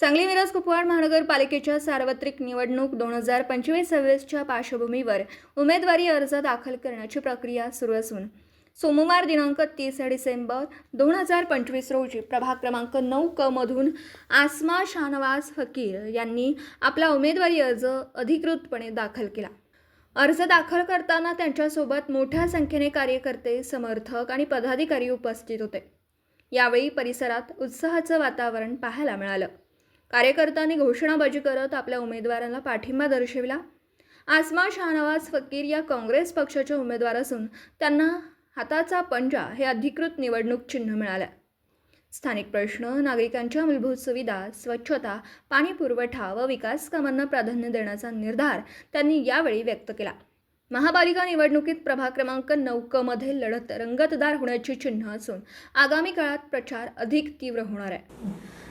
सांगली मिरज कुपवाड महानगरपालिकेच्या सार्वत्रिक निवडणूक दोन हजार पंचवीस सव्वीसच्या पार्श्वभूमीवर उमेदवारी अर्ज दाखल करण्याची प्रक्रिया सुरू असून सोमवार दिनांक तीस डिसेंबर दोन हजार पंचवीस रोजी प्रभाग क्रमांक नऊ क मधून आसमा शाहनवाज फकीर यांनी आपला उमेदवारी अर्ज अधिकृतपणे दाखल केला. अर्ज दाखल करताना त्यांच्यासोबत मोठ्या संख्येने कार्यकर्ते समर्थक आणि पदाधिकारी उपस्थित होते. यावेळी परिसरात उत्साहाचं वातावरण पाहायला मिळालं. कार्यकर्त्यांनी घोषणाबाजी करत आपल्या उमेदवारांना पाठिंबा दर्शविला. आसमा शाहनवाज फकीर या काँग्रेस पक्षाच्या उमेदवार असून त्यांना हाताचा पंजा हे अधिकृत निवडणूक चिन्ह मिळालं. स्थानिक प्रश्न नागरिकांच्या मूलभूत सुविधा स्वच्छता पाणी पुरवठा व विकास कामांना प्राधान्य देण्याचा निर्धार त्यांनी यावेळी व्यक्त केला. महापालिका निवडणुकीत प्रभाग क्रमांक नऊ क मध्ये लढत रंगतदार होण्याची चिन्ह असून आगामी काळात प्रचार अधिक तीव्र होणार आहे.